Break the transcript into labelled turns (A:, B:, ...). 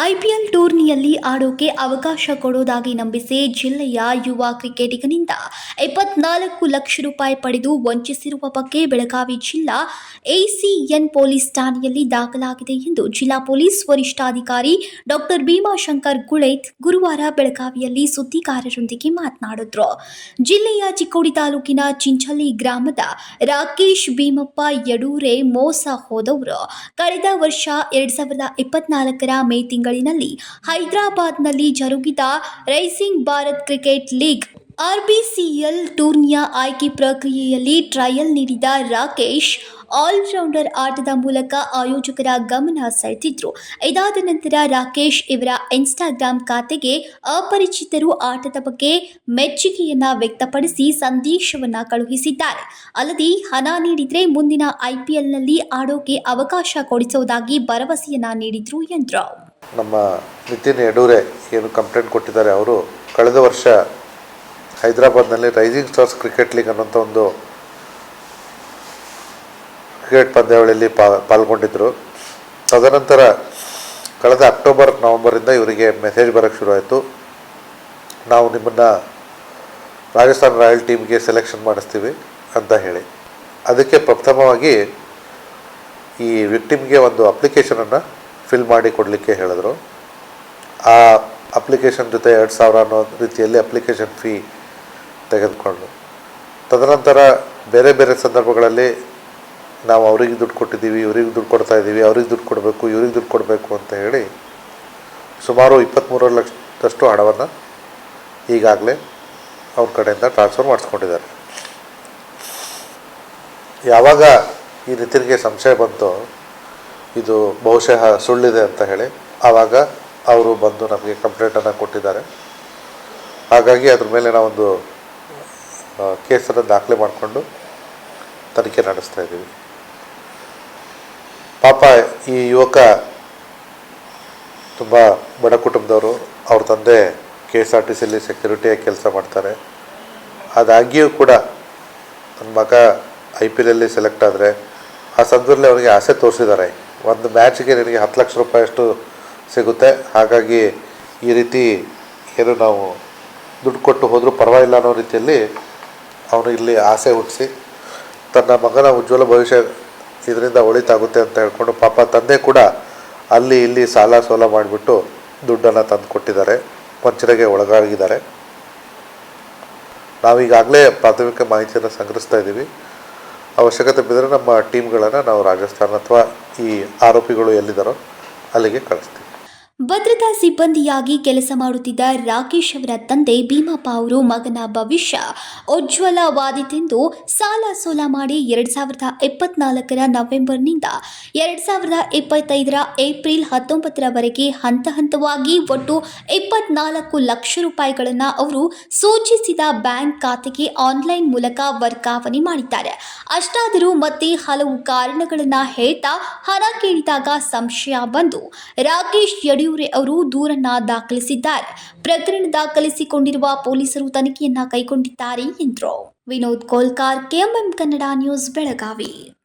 A: IPL ಟೂರ್ನಿಯಲ್ಲಿ ಆಡೋಕೆ ಅವಕಾಶ ಕೊಡೋದಾಗಿ ನಂಬಿಸಿ ಜಿಲ್ಲೆಯ ಯುವ ಕ್ರಿಕೆಟಿಗನಿಂದ ಇಪ್ಪತ್ನಾಲ್ಕು ಲಕ್ಷ ರೂಪಾಯಿ ಪಡೆದು ವಂಚಿಸಿರುವ ಬಗ್ಗೆ ಬೆಳಗಾವಿ ಜಿಲ್ಲಾ ಎಸಿಎನ್ ಪೊಲೀಸ್ ಠಾಣೆಯಲ್ಲಿ ದಾಖಲಾಗಿದೆ ಎಂದು ಜಿಲ್ಲಾ ಪೊಲೀಸ್ ವರಿಷ್ಠಾಧಿಕಾರಿ ಡಾಕ್ಟರ್ ಭೀಮಾಶಂಕರ್ ಗುಳೇತ್ ಗುರುವಾರ ಬೆಳಗಾವಿಯಲ್ಲಿ ಸುದ್ದಿಗಾರರೊಂದಿಗೆ ಮಾತನಾಡಿದ್ರು. ಜಿಲ್ಲೆಯ ಚಿಕ್ಕೋಡಿ ತಾಲೂಕಿನ ಚಿಂಚಲ್ಲಿ ಗ್ರಾಮದ ರಾಕೇಶ್ ಭೀಮಪ್ಪ ಯಡೂರೆ ಮೋಸ ಹೋದವರು. ಕಳೆದ ವರ್ಷ ಎರಡ್ ಸಾವಿರದ ಇಪ್ಪತ್ನಾಲ್ಕರ ಮೇ ತಿಂಗಳಿನಲ್ಲಿ ಹೈದರಾಬಾದ್ನಲ್ಲಿ ಜರುಗಿದ rising Bharat cricket league RBCL ಟೂರ್ನಿಯ ಆಯ್ಕೆ ಪ್ರಕ್ರಿಯೆಯಲ್ಲಿ ಟ್ರಯಲ್ ನೀಡಿದ ರಾಕೇಶ್, ಆಲ್ರೌಂಡರ್ ಆಟದ ಮೂಲಕ ಆಯೋಜಕರ ಗಮನ ಸೆಳೆದಿದ್ರು. ಇದಾದ ನಂತರ ರಾಕೇಶ್ ಇವರ ಇನ್ಸ್ಟಾಗ್ರಾಮ್ ಖಾತೆಗೆ ಅಪರಿಚಿತರು ಆಟದ ಬಗ್ಗೆ ಮೆಚ್ಚುಗೆಯನ್ನ ವ್ಯಕ್ತಪಡಿಸಿ ಸಂದೇಶವನ್ನ ಕಳುಹಿಸಿದ್ದಾರೆ. ಅಲ್ಲದೆ ಹಣ ನೀಡಿದ್ರೆ ಮುಂದಿನ ಐಪಿಎಲ್ನಲ್ಲಿ ಆಡೋಕೆ ಅವಕಾಶ ಕೊಡಿಸುವುದಾಗಿ ಭರವಸೆಯನ್ನ ನೀಡಿದ್ರು ಎಂದರು.
B: ನಮ್ಮ ನಿತಿನ್ ಯಡೂರೆ ಏನು ಕಂಪ್ಲೇಂಟ್ ಕೊಟ್ಟಿದ್ದಾರೆ ಅವರು, ಕಳೆದ ವರ್ಷ ಹೈದರಾಬಾದ್ನಲ್ಲಿ ರೈಸಿಂಗ್ ಸ್ಟಾರ್ಸ್ ಕ್ರಿಕೆಟ್ ಲೀಗ್ ಅನ್ನೋಂಥ ಒಂದು ಕ್ರಿಕೆಟ್ ಪಂದ್ಯಾವಳಿಯಲ್ಲಿ ಪಾಲ್ಗೊಂಡಿದ್ದರು ತದನಂತರ ಕಳೆದ ಅಕ್ಟೋಬರ್ ನವೆಂಬರಿಂದ ಇವರಿಗೆ ಮೆಸೇಜ್ ಬರೋಕ್ಕೆ ಶುರುವಾಯಿತು. ನಾವು ನಿಮ್ಮನ್ನು ರಾಜಸ್ಥಾನ್ ರಾಯಲ್ ಟೀಮ್ಗೆ ಸೆಲೆಕ್ಷನ್ ಮಾಡಿಸ್ತೀವಿ ಅಂತ ಹೇಳಿ. ಅದಕ್ಕೆ ಪ್ರಥಮವಾಗಿ ಈ ವಿಕ್ಟಿಮ್ಗೆ ಒಂದು ಅಪ್ಲಿಕೇಶನನ್ನು ಫಿಲ್ ಮಾಡಿ ಕೊಡಲಿಕ್ಕೆ ಹೇಳಿದ್ರು. ಆ ಅಪ್ಲಿಕೇಶನ್ ಜೊತೆ ಎರಡು ಸಾವಿರ ಅನ್ನೋ ರೀತಿಯಲ್ಲಿ ಅಪ್ಲಿಕೇಶನ್ ಫೀ ತೆಗೆದುಕೊಂಡು ತದನಂತರ ಬೇರೆ ಬೇರೆ ಸಂದರ್ಭಗಳಲ್ಲಿ ನಾವು ಅವ್ರಿಗೆ ದುಡ್ಡು ಕೊಟ್ಟಿದ್ದೀವಿ, ಇವ್ರಿಗೆ ದುಡ್ಡು ಕೊಡ್ತಾ ಇದ್ದೀವಿ, ಅವ್ರಿಗೆ ದುಡ್ಡು ಕೊಡಬೇಕು, ಇವ್ರಿಗೆ ದುಡ್ಡು ಕೊಡಬೇಕು ಅಂತ ಹೇಳಿ ಸುಮಾರು ಇಪ್ಪತ್ತ್ಮೂರು ಲಕ್ಷದಷ್ಟು ಹಣವನ್ನು ಈಗಾಗಲೇ ಅವ್ರ ಕಡೆಯಿಂದ ಟ್ರಾನ್ಸ್ಫರ್ ಮಾಡಿಸ್ಕೊಂಡಿದ್ದಾರೆ. ಯಾವಾಗ ಈ ನಿತಿನ್ಗೆ ಸಂಶಯ ಬಂತು ಇದು ಬಹುಶಃ ಸುಳ್ಳಿದೆ ಅಂತ ಹೇಳಿ ಆವಾಗ ಅವರು ಬಂದು ನಮಗೆ ಕಂಪ್ಲೇಂಟನ್ನು ಕೊಟ್ಟಿದ್ದಾರೆ. ಹಾಗಾಗಿ ಅದ್ರ ಮೇಲೆ ನಾವೊಂದು ಕೇಸನ್ನು ದಾಖಲೆ ಮಾಡಿಕೊಂಡು ತನಿಖೆ ನಡೆಸ್ತಾ ಇದ್ದೀವಿ. ಪಾಪ ಈ ಯುವಕ ತುಂಬ ಬಡ ಕುಟುಂಬದವರು, ಅವ್ರ ತಂದೆ ಕೆ ಎಸ್ ಆರ್ ಟಿ ಸಿಲಿ ಸೆಕ್ಯೂರಿಟಿಯಾಗಿ ಕೆಲಸ ಮಾಡ್ತಾರೆ. ಅದಾಗಿಯೂ ಕೂಡ ನನ್ನ ಮಗ ಐ ಪಿ ಎಲಲ್ಲಿ ಸೆಲೆಕ್ಟ್ ಆದರೆ ಆ ಸಂದರ್ಭದಲ್ಲಿ ಅವರಿಗೆ ಆಸೆ ತೋರಿಸಿದ್ದಾರೆ. ಒಂದು ಮ್ಯಾಚ್ಗೆ ನಿನಗೆ ಹತ್ತು ಲಕ್ಷ ರೂಪಾಯಿಯಷ್ಟು ಸಿಗುತ್ತೆ. ಹಾಗಾಗಿ ಈ ರೀತಿ ಏನು ನಾವು ದುಡ್ಡು ಕೊಟ್ಟು ಹೋದರೂ ಪರವಾಗಿಲ್ಲ ಅನ್ನೋ ರೀತಿಯಲ್ಲಿ ಅವನು ಇಲ್ಲಿ ಆಸೆ ಹುಟ್ಟಿಸಿ, ತನ್ನ ಮಗನ ಉಜ್ವಲ ಭವಿಷ್ಯ ಇದರಿಂದ ಒಳಿತಾಗುತ್ತೆ ಅಂತ ಹೇಳ್ಕೊಂಡು ಪಾಪ ತಂದೆ ಕೂಡ ಅಲ್ಲಿ ಇಲ್ಲಿ ಸಾಲ ಸೋಲ ಮಾಡಿಬಿಟ್ಟು ದುಡ್ಡನ್ನು ತಂದು ಕೊಟ್ಟಿದ್ದಾರೆ. ವಂಚನೆಗೆ ಒಳಗಾಗಿದ್ದಾರೆ. ನಾವೀಗಾಗಲೇ ಪ್ರಾಥಮಿಕ ಮಾಹಿತಿಯನ್ನು ಸಂಗ್ರಹಿಸ್ತಾ ಇದ್ದೀವಿ. ಅವಶ್ಯಕತೆ ಬಿದ್ದರೆ ನಮ್ಮ ಟೀಮ್ಗಳನ್ನು ನಾವು ರಾಜಸ್ಥಾನ ಅಥವಾ ಈ ಆರೋಪಿಗಳು ಎಲ್ಲಿದ್ದಾರೋ ಅಲ್ಲಿಗೆ ಕಳಿಸ್ತೀವಿ.
A: ಭದ್ರತಾ ಸಿಬ್ಬಂದಿಯಾಗಿ ಕೆಲಸ ಮಾಡುತ್ತಿದ್ದ ರಾಕೇಶ್ ಅವರ ತಂದೆ ಭೀಮಪ್ಪ ಅವರು ಮಗನ ಭವಿಷ್ಯ ಉಜ್ವಲವಾದಿತೆಂದು ಸಾಲ ಸೋಲ ಮಾಡಿ ಎರಡು ಸಾವಿರದ ಇಪ್ಪತ್ನಾಲ್ಕರ ನವೆಂಬರ್ನಿಂದ ಎರಡು ಸಾವಿರದ ಇಪ್ಪತ್ತೈದರ ಏಪ್ರಿಲ್ ಹತ್ತೊಂಬತ್ತರವರೆಗೆ ಹಂತ ಹಂತವಾಗಿ ಒಟ್ಟು ಇಪ್ಪತ್ನಾಲ್ಕು ಲಕ್ಷ ರೂಪಾಯಿಗಳನ್ನು ಅವರು ಸೂಚಿಸಿದ ಬ್ಯಾಂಕ್ ಖಾತೆಗೆ ಆನ್ಲೈನ್ ಮೂಲಕ ವರ್ಗಾವಣೆ ಮಾಡಿದ್ದಾರೆ. ಅಷ್ಟಾದರೂ ಮತ್ತೆ ಹಲವು ಕಾರಣಗಳನ್ನು ಹೇಳ್ತಾ ಹಣ ಕೇಳಿದಾಗ ಸಂಶಯ ಬಂದು ರಾಕೇಶ್ ಯಡಿಯೂರಪ್ಪ ಅವರು ದೂರನ್ನ ದಾಖಲಿಸಿದ್ದಾರೆ. ಪ್ರಕರಣ ದಾಖಲಿಸಿಕೊಂಡಿರುವ ಪೊಲೀಸರು ತನಿಖೆಯನ್ನ ಕೈಗೊಂಡಿದ್ದಾರೆ ಎಂದರು. Vinod Kolkar, KMM Kannada news, Belagavi.